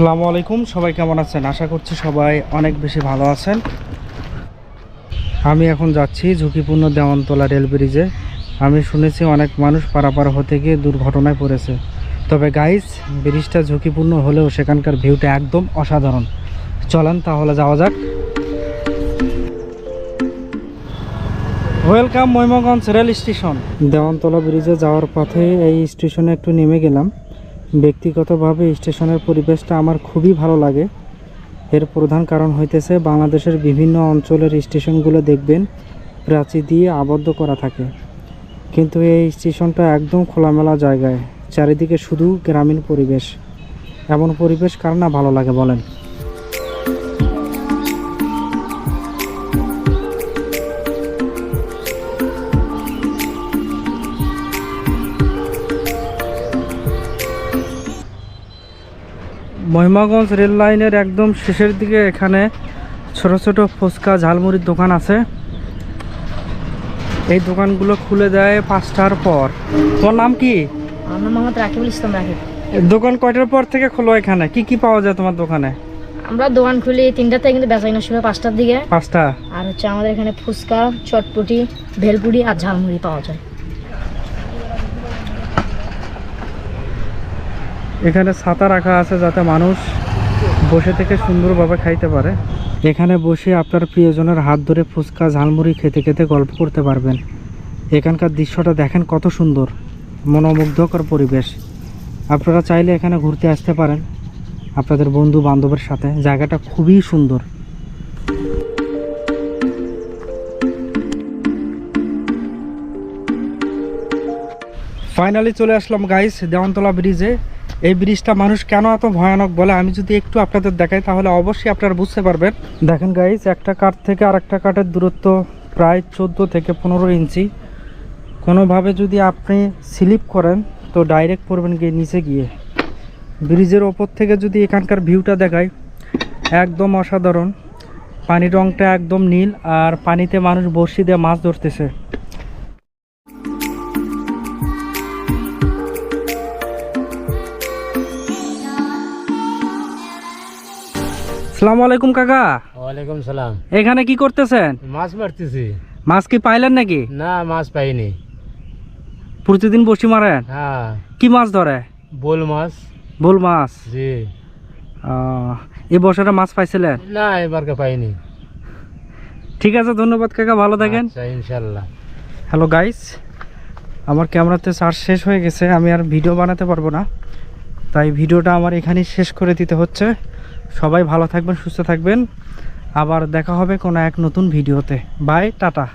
আসসালামু আলাইকুম, সবাই কেমন আছেন? আশা করছি সবাই অনেক বেশি ভালো আছেন। আমি এখন যাচ্ছি ঝুঁকিপূর্ণ দেওয়ানতলা রেল ব্রিজে। আমি শুনেছি অনেক মানুষ পারাপার হতে গিয়ে দুর্ঘটনায় পড়েছে। তবে গাইস ব্রিজটা ঝুঁকিপূর্ণ হলেও সেখানকার ভিউটা একদম অসাধারণ। চলেন তাহলে যাওয়া যাক। Welcome Mahimaganj rail station. Dewantala ব্রিজে যাওয়ার পথে এই স্টেশনে একটু নেমে গেলাম। ব্যক্তিগতভাবে স্টেশনের পরিবেশটা আমার খুবই ভালো লাগে। এর প্রধান কারণ হইতেছে বাংলাদেশের বিভিন্ন অঞ্চলের স্টেশনগুলো দেখবেন প্রাচীর দিয়ে আবদ্ধ করা থাকে। কিন্তু এই স্টেশনটা একদম খোলামেলা জায়গায়, চারিদিকে শুধু গ্রামীণ পরিবেশ। এমন পরিবেশ কার না ভালো লাগে বলেন? মহিমাগঞ্জ রেল লাইনের একদম শেষের দিকে এখানে ছোট ছোট ফুচকা ঝালমুড়ির দোকান আছে। এই দোকানগুলো খুলে দেয় পাঁচটার পর। তোমার নাম কি? আমার নাম মোহাম্মদ রাকিবুল ইসলাম রাকিব। দোকান কয়টার পর থেকে খোলো এখানে? কি কি পাওয়া যায় তোমার দোকানে? আমরা দোকান খুলি তিনটার থেকে কিন্তু বেচা কিনা শুরু পাঁচটার দিকে। পাঁচটা? আর হচ্ছে আমাদের এখানে ফুচকা চটপটি ভেলপুরি আর ঝালমুড়ি পাওয়া যায়। এখানে ছাতা রাখা আছে যাতে মানুষ বসে থেকে সুন্দরভাবে খাইতে পারে। এখানে বসে আপনার প্রিয়জনের হাত ধরে ফুচকা, ঝালমুড়ি খেতে খেতে গল্প করতে পারবেন। এখানকার দৃশ্যটা দেখেন কত সুন্দর, মনোমুগ্ধকর পরিবেশ। আপনারা চাইলে এখানে ঘুরতে আসতে পারেন আপনাদের বন্ধু বান্ধবের সাথে। জায়গাটা খুবই সুন্দর। ফাইনালি চলে আসলাম গাইস দেওয়ানতলা ব্রিজে এই ব্রিজটা মানুষ কেন এত ভয়ানক বলে? আমি যদি একটু আপনাদের দেখাই, তাহলে অবশ্যই আপনারা বুঝতে পারবেন। দেখেন গাইস একটা কাঠ থেকে আরেকটা কাঠের দূরত্ব প্রায় চোদ্দ থেকে পনেরো ইঞ্চি। কোনোভাবে যদি আপনি স্লিপ করেন, তো ডাইরেক্ট পড়বেন গিয়ে নিচে গিয়ে। ব্রিজের ওপর থেকে যদি এখানকার ভিউটা দেখাই, একদম অসাধারণ। পানির রংটা একদম নীল, আর পানিতে মানুষ বড়শি দিয়ে মাছ ধরতেছে। সালামু আলাইকুম কাকা। ওয়ালাইকুম সালাম। এখানে কি করতেছেন? মাছ মারতেছি। মাছ কি পাইলেন নাকি? না মাছ পাইনি। প্রতিদিন বসি মারেন? হ্যাঁ। কি মাছ ধরে? বোল মাছ। ভুল মাছ? জি। এই বছরে মাছ পাইছিলেন? না এবারকে পাইনি। ঠিক আছে ধন্যবাদ কাকা ভালো থাকেন। আচ্ছা ইনশাল্লাহ হ্যালো গাইস আমার ক্যামেরাতে চার্জ শেষ হয়ে গেছে আমি আর ভিডিও বানাতে পারব না। তাই ভিডিওটা আমার এখানেই শেষ করে দিতে হচ্ছে। সবাই ভালো থাকবেন সুস্থ থাকবেন। আবার দেখা হবে কোনো এক নতুন ভিডিওতে। Bye tata.